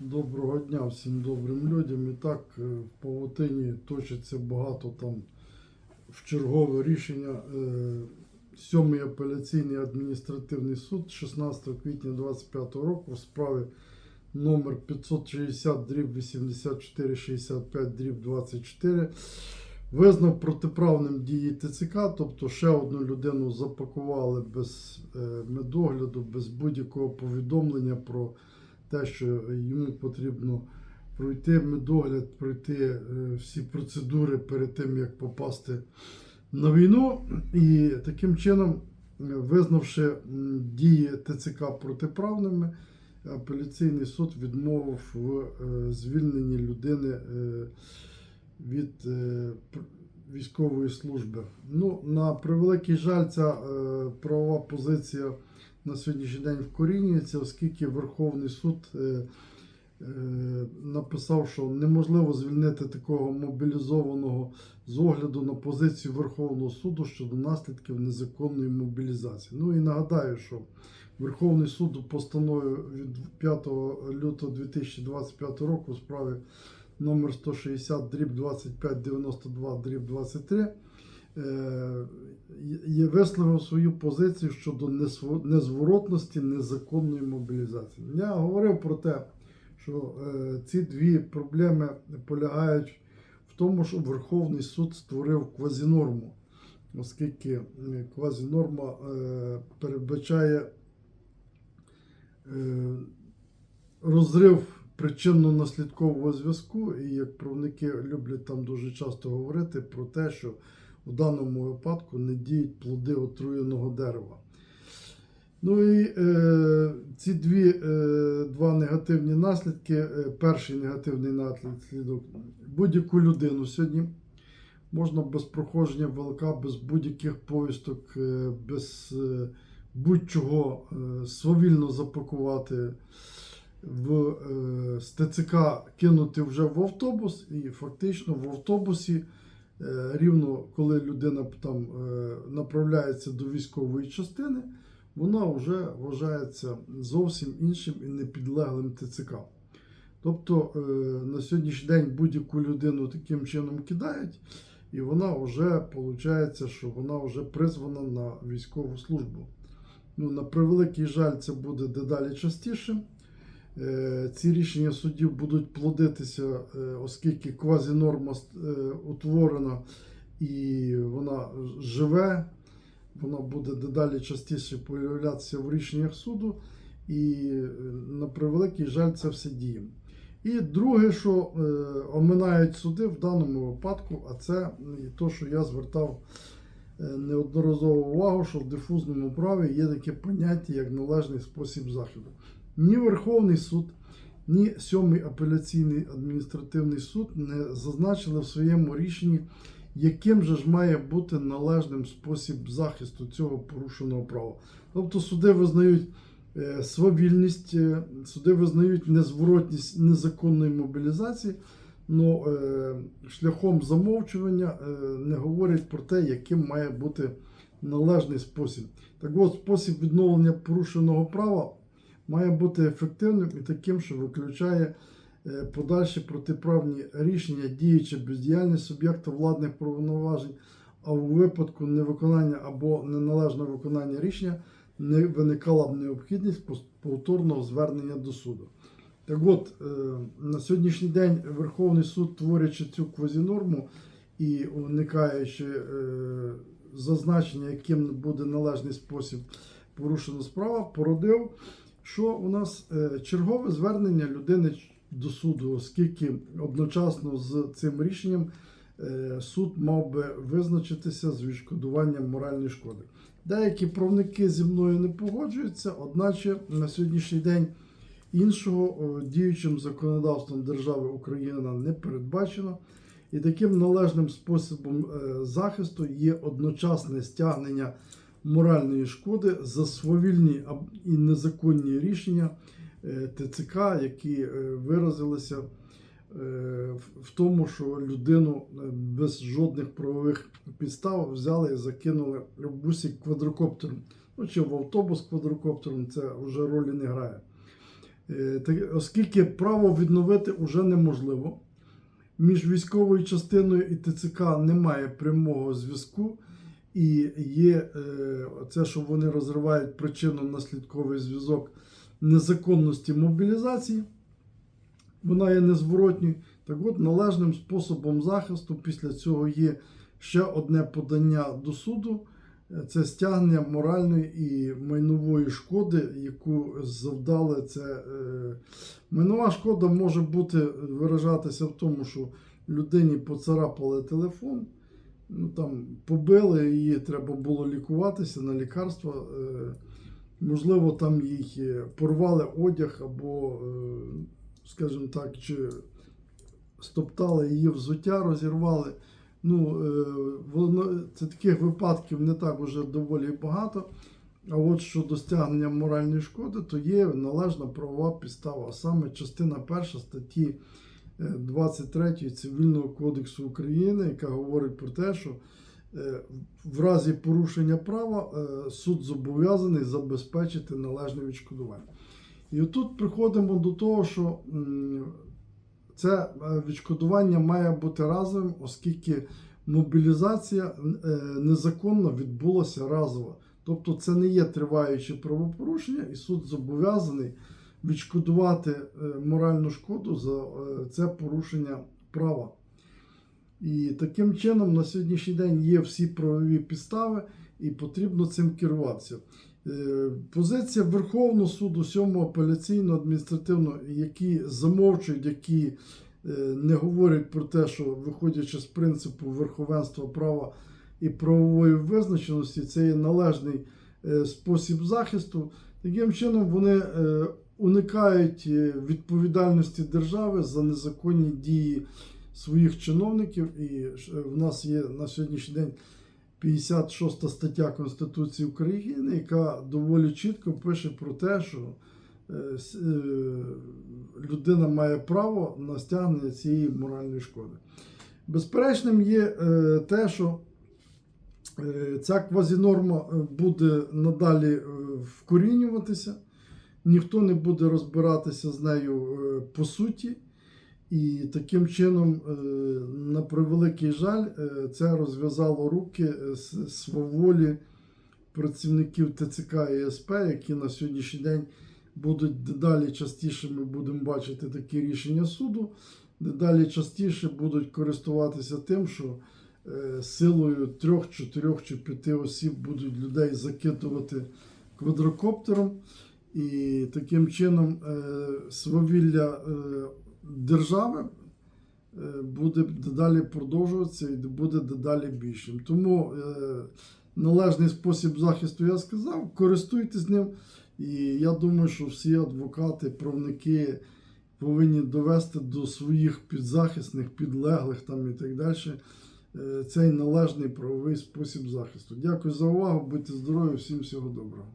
Доброго дня всім добрим людям. І так, е, в павутині точиться багато там в чергове рішення. Е, Сьомий апеляційний адміністративний суд 16 квітня 2025 року в справі номер 560 дріб 8465 дріб 24 визнав протиправним дії ТЦК, тобто ще одну людину запакували без е, медогляду, без будь-якого повідомлення про те, що йому потрібно пройти медогляд, пройти е, всі процедури перед тим, як попасти на війну. І таким чином, е, визнавши дії ТЦК протиправними, апеляційний суд відмовив в е, звільненні людини від військової служби. Ну, на превеликий жаль, ця правова позиція на сьогоднішній день вкорінюється, оскільки Верховний суд е, е, написав, що неможливо звільнити такого мобілізованого з огляду на позицію Верховного суду щодо наслідків незаконної мобілізації. Ну і нагадаю, що Верховний суд у постанові від 5 лютого 2025 року у справі номер 160 дріб 2592 дріб 23 е, є- висловив свою позицію щодо незворотності незаконної мобілізації. Я говорив про те, що е, ці дві проблеми полягають в тому, що Верховний суд створив квазінорму, оскільки е, квазінорма е, передбачає е, розрив причинно-наслідкового зв'язку, і як правники люблять там дуже часто говорити про те, що у даному випадку не діють плоди отруєного дерева. Ну і е, ці дві, е, два негативні наслідки. Е, перший негативний наслідок будь-яку людину сьогодні можна без проходження ВЛК, без будь-яких повісток, е, без е, будь-чого е, свавільно запакувати в е, ТЦК кинути вже в автобус, і фактично в автобусі, рівно коли людина там е, направляється до військової частини, вона вже вважається зовсім іншим і непідлеглим ТЦК. Тобто е, на сьогоднішній день будь-яку людину таким чином кидають, і вона вже виходить, що вона вже призвана на військову службу. Ну, на превеликий жаль, це буде дедалі частіше. Е, Ці рішення судів будуть плодитися, е, оскільки квазінорма е, утворена і вона живе, вона буде дедалі частіше появлятися в рішеннях суду, і на превеликий жаль, це все діє. І друге, що е, оминають суди в даному випадку, а це те, що я звертав неодноразово увагу, що в дифузному праві є таке поняття, як належний спосіб заходу. Ні Верховний суд, ні Сьомий апеляційний адміністративний суд не зазначили в своєму рішенні, яким же ж має бути належним спосіб захисту цього порушеного права. Тобто суди визнають е, свавільність, е, суди визнають незворотність незаконної мобілізації, але шляхом замовчування е, не говорять про те, яким має бути належний спосіб. Так от, спосіб відновлення порушеного права має бути ефективним і таким, що виключає е, подальші протиправні рішення, діючи бездіяльність суб'єкта владних повноважень, а у випадку невиконання або неналежного виконання рішення не виникала б необхідність повторного звернення до суду. Так от, е, на сьогоднішній день Верховний суд, творячи цю квазінорму і уникаючи е, зазначення, яким буде належний спосіб порушена справа, породив, що у нас е, чергове звернення людини до суду, оскільки одночасно з цим рішенням е, суд мав би визначитися з відшкодуванням моральної шкоди. Деякі правники зі мною не погоджуються, одначе на сьогоднішній день іншого е, діючим законодавством держави Україна не передбачено. І таким належним способом захисту є одночасне стягнення моральної шкоди за свавільні і незаконні рішення е, ТЦК, які е, виразилися е, в- тому, що людину без жодних правових підстав взяли і закинули в бусик квадрокоптером. Ну чи в автобус квадрокоптером, це вже ролі не грає. Оскільки право відновити вже неможливо, між військовою частиною і ТЦК немає прямого зв'язку, і є е, це, що вони розривають причинно-наслідковий зв'язок незаконності мобілізації, вона є незворотньою. Так от, належним способом захисту після цього є ще одне подання до суду. Це стягнення моральної і майнової шкоди, яку завдали це. е, Майнова шкода може бути виражатися в тому, що людині поцарапали телефон, ну там побили її, треба було лікуватися на лікарства. е, Можливо, там їй е, порвали одяг або, е, скажімо так, чи стоптали її взуття, розірвали. Ну, воно, це таких випадків не так уже доволі багато. А от щодо стягнення моральної шкоди, то є належна правова підстава, а саме частина 1 статті 23 Цивільного кодексу України, яка говорить про те, що е, в разі порушення права е, суд зобов'язаний забезпечити належне відшкодування. І отут приходимо до того, що це е, відшкодування має бути разовим, оскільки мобілізація е, незаконно відбулася разово. Тобто це не є триваюче правопорушення, і суд зобов'язаний відшкодувати е, моральну шкоду за е, це порушення права. І таким чином на сьогоднішній день є всі правові підстави, і потрібно цим керуватися. Е, Позиція Верховного суду, 7 апеляційного адміністративного, які замовчують, які не говорять про те, що виходячи з принципу верховенства права і правової визначеності, це є належний спосіб захисту. Таким чином вони уникають е, відповідальності держави за незаконні дії своїх чиновників. І е, в нас є на сьогоднішній день 56 стаття Конституції України, яка доволі чітко пише про те, що е, людина має право на стягнення цієї моральної шкоди. Безперечним є те, що ця квазінорма буде надалі вкорінюватися, ніхто не буде розбиратися з нею е, по суті. І таким чином, е, на превеликий жаль, е, це розв'язало руки с- сваволі працівників ТЦК і СП, які на сьогоднішній день будуть дедалі частіше ми будемо бачити такі рішення суду, дедалі частіше будуть користуватися тим, що силою трьох, чотирьох чи п'яти осіб будуть людей закидувати квадрокоптером. І таким чином е, свавілля е, держави е, буде дедалі продовжуватися і буде дедалі більшим. Тому належний спосіб захисту я сказав, користуйтесь ним. І я думаю, що всі адвокати, правники повинні довести до своїх підзахисних, підлеглих там і так далі цей належний правовий спосіб захисту. Дякую за увагу, будьте здорові, всім всього доброго.